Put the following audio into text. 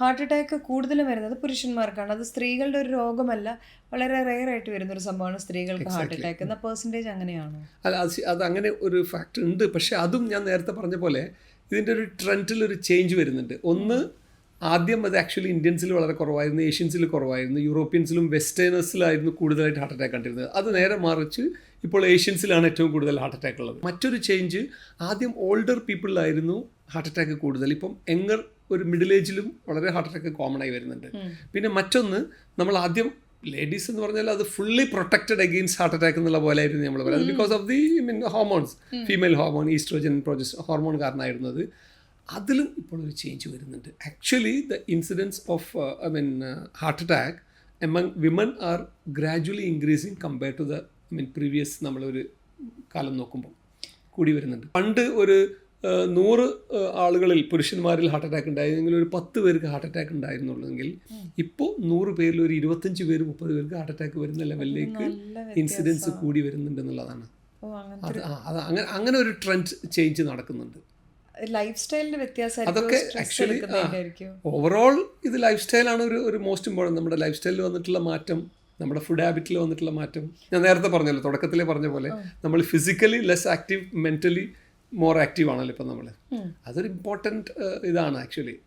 Heart attack കൂടുതലും വരുന്നത് പുരുഷന്മാർക്കാണ്. അത് സ്ത്രീകളുടെ ഒരു രോഗമല്ല വളരെ റെയർ ആയിട്ട് വരുന്ന ഒരു സംഭവമാണ് സ്ത്രീകൾക്ക് ഹാർട്ട് അറ്റാക്ക്. എന്ന പെർസെന്റേജ് അങ്ങനെയാണ്? അല്ല അത് അത് അങ്ങനെ ഒരു ഫാക്ടർ ഉണ്ട്. പക്ഷേ അതും ഞാൻ നേരത്തെ പറഞ്ഞ പോലെ ഇതിന്റെ ഒരു ട്രെൻഡിൽ ഒരു ചേഞ്ച് വരുന്നുണ്ട്. ഒന്ന് ആദ്യം അത് ആക്ച്വലി ഇന്ത്യൻസിൽ വളരെ കുറവായിരുന്നു ഏഷ്യൻസിൽ കുറവായിരുന്നു യൂറോപ്യൻസിലും വെസ്റ്റേണേഴ്സിലായിരുന്നു കൂടുതലായിട്ട് ഹാർട്ട് അറ്റാക്ക് കണ്ടിരുന്നത്. അത് നേരെ മറിച്ച് ഇപ്പോൾ ഏഷ്യൻസിലാണ് ഏറ്റവും കൂടുതൽ ഹാർട്ട് അറ്റാക്ക് ഉള്ളത്. മറ്റൊരു ചേഞ്ച് ആദ്യം ഓൾഡർ പീപ്പിളിലായിരുന്നു ഹാർട്ട് അറ്റാക്ക് കൂടുതൽ. ഇപ്പം എങ്ങർ ഒരു മിഡിൽ ഏജിലും വളരെ ഹാർട്ട് അറ്റാക്ക് കോമൺ ആയി വരുന്നുണ്ട്. പിന്നെ മറ്റൊന്ന് നമ്മൾ ആദ്യം ലേഡീസ് എന്ന് പറഞ്ഞാൽ അത് fully protected against heart attack എന്നുള്ള പോലെ ആയിരുന്നു നമ്മൾ പറയുന്നത് because of the mean hormones female hormone estrogen പ്രോജസ് hormone കാരണമായിരുന്നത് അതിലും ഇപ്പോൾ ഒരു ചേഞ്ച് വരുന്നുണ്ട്. Actually the incidence of I mean heart attack among women are gradually increasing compare to the I mean previous നമ്മളൊരു കാലം നോക്കുമ്പോൾ കൂടി വരുന്നുണ്ട്. പണ്ട് ഒരു നൂറ് ആളുകളിൽ പുരുഷന്മാരിൽ ഹാർട്ട് അറ്റാക്ക് ഉണ്ടായിരുന്നെങ്കിൽ ഒരു പത്ത് പേർക്ക് ഹാർട്ട് അറ്റാക്ക് ഉണ്ടായിരുന്നുള്ളെങ്കിൽ ഇപ്പോൾ നൂറ് പേരിൽ ഒരു ഇരുപത്തഞ്ച് പേര് മുപ്പത് പേർക്ക് ഹാർട്ട് അറ്റാക്ക് വരുന്ന ലെവലിലേക്ക് ഇൻസിഡൻസ് കൂടി വരുന്നുണ്ട് എന്നുള്ളതാണ് അത് അത് അങ്ങനെ അങ്ങനെ ഒരു ട്രെൻഡ് ചേഞ്ച് നടക്കുന്നുണ്ട്. ലൈഫ് സ്റ്റൈലിന്റെ അതൊക്കെ ആക്ച്വലി ഓവറോൾ ഇത് ലൈഫ് സ്റ്റൈലാണ് ഒരു ഒരു മോസ്റ്റ് ഇമ്പോർട്ടന്റ് നമ്മുടെ ലൈഫ് സ്റ്റൈലിൽ വന്നിട്ടുള്ള മാറ്റം നമ്മുടെ ഫുഡ് ഹാബിറ്റിൽ വന്നിട്ടുള്ള മാറ്റം. ഞാൻ നേരത്തെ പറഞ്ഞല്ലോ തുടക്കത്തിലേ പറഞ്ഞ പോലെ നമ്മൾ physically less active mentally more active ആണല്ലോ ഇപ്പം നമ്മൾ. അതൊരു ഇമ്പോർട്ടന്റ് ഇതാണ് ആക്ച്വലി